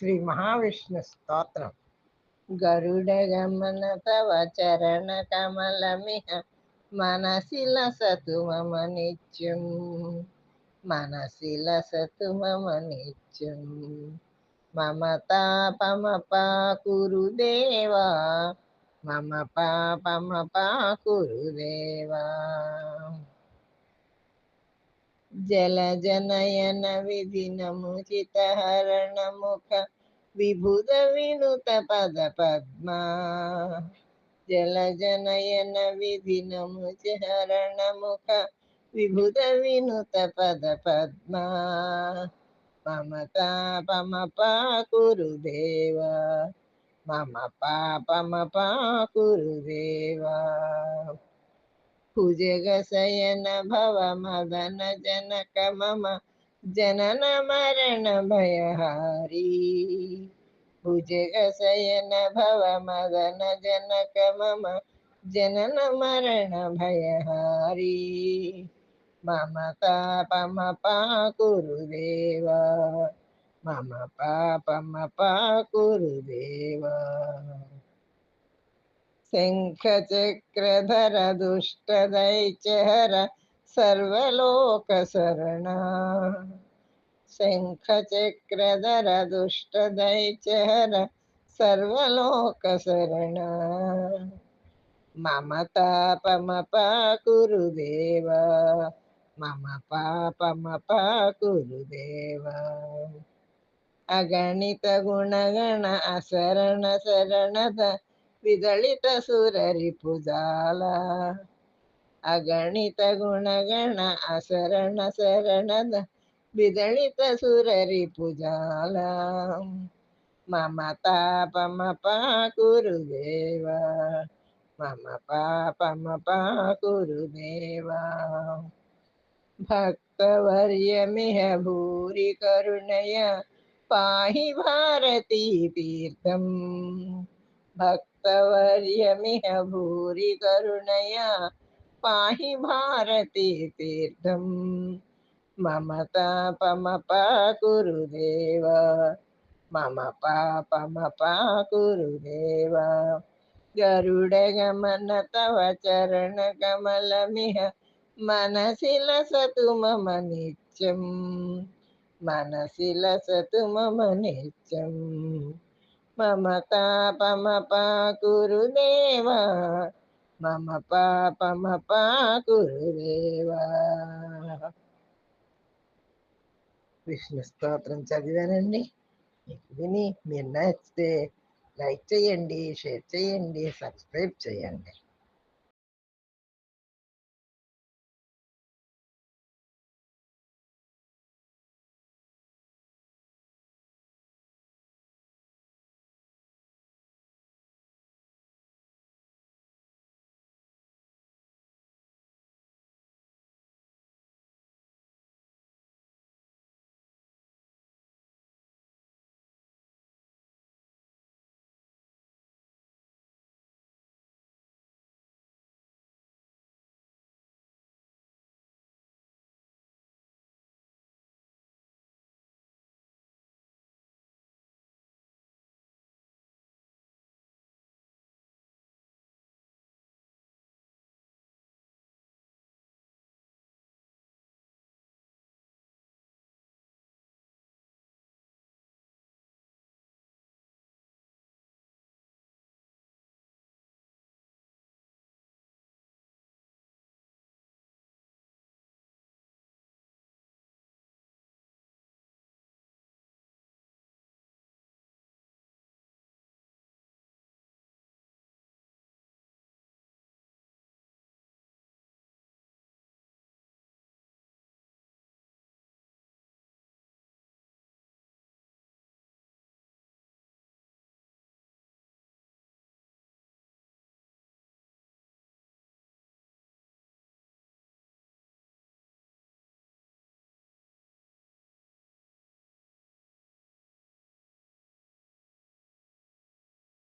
శ్రీ మహావిష్ణు స్తోత్రం గరుడ గమన తవ చరణ కమలమిహ మనసిల సతు మమ నిత్యం మనసిల సతు మమ నిత్యం మమ తాపమపా కురు మమ పాపమపా కురు జలజనయన విధినముచిత హరణముఖ విభుద వినుత పద పద్మా. జలజనయన విధినముచ హరణముఖ విభుద వినుత పద పద్మా. మమ తాపమ పాకురుదేవా మమ పాపమ పాకురుదేవా भुजगशयन भव मदन जनक मम जनन मरण भयहारी। भुजगशयन भव मदन जनक मम जनन मरण भयहारी मम तापम पा कुरुदेव। मम पापम पा कुरुदेव। శంఖచక్రధర దుష్టదైచర సర్వలోక శరణ శంఖచక్రధర దుష్టదైచర సర్వలోక శరణ మమ తాపమ పాకురు మమ పాపమ పాకురు అగణిత గుణగణ అశరణ శరణద విదళిత సురరి పుజాల అగణిత గుణగణ అశరణ శరణద విదళిత సురరి పుజాల మమ తాపమ పాకురు దేవా మమ పాపమ పాకురు దేవా భక్తవర్యమిహ భూరి భక్తవర్యమిహ భూరి కరుణయ పాహి భారతి తీర్థం మమ తాపమ పాకురు మమ పాపమ పాకురు గరుడ గమన తవ చరణ కమలమిహ మనసి లసతు మమ నిత్యం మనసి లసతు మమ నిత్యం మమ తాపమ పాకురుదేవా మమ పాపమ పాకురుదేవా విష్ణు స్తోత్రం చదివానండి. మీకు విని మీరు నచ్చితే లైక్ చేయండి షేర్ చేయండి సబ్స్క్రైబ్ చేయండి.